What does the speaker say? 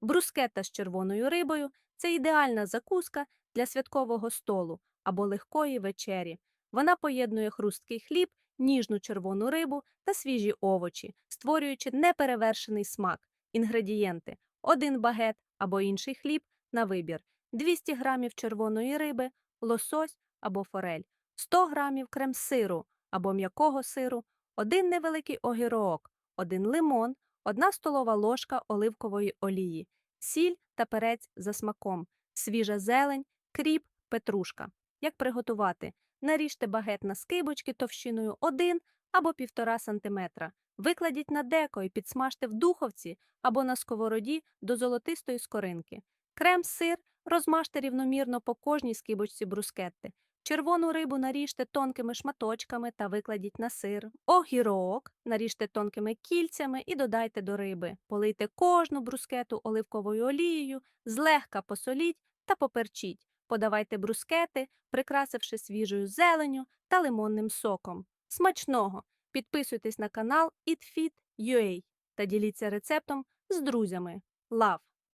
Брускетта з червоною рибою це ідеальна закуска для святкового столу або легкої вечері. Вона поєднує хрусткий хліб, ніжну червону рибу та свіжі овочі, створюючи неперевершений смак. Інгредієнти: один багет або інший хліб на вибір, 200 грамів червоної риби, лосось або форель, 100 грамів крем-сиру або м'якого сиру, один невеликий огірок, один лимон, одна столова ложка оливкової олії, сіль та перець за смаком, свіжа зелень, кріп, петрушка. Як приготувати? Наріжте багет на скибочки товщиною 1 або 1,5 см. Викладіть на деко і підсмажте в духовці або на сковороді до золотистої скоринки. Крем-сир розмажте рівномірно по кожній скибочці брускетти. Червону рибу наріжте тонкими шматочками та викладіть на сир. Огірок наріжте тонкими кільцями і додайте до риби. Полийте кожну брускету оливковою олією, злегка посоліть та поперчіть. Подавайте брускети, прикрасивши свіжою зеленю та лимонним соком. Смачного! Підписуйтесь на канал EatFit.ua та діліться рецептом з друзями. Лав!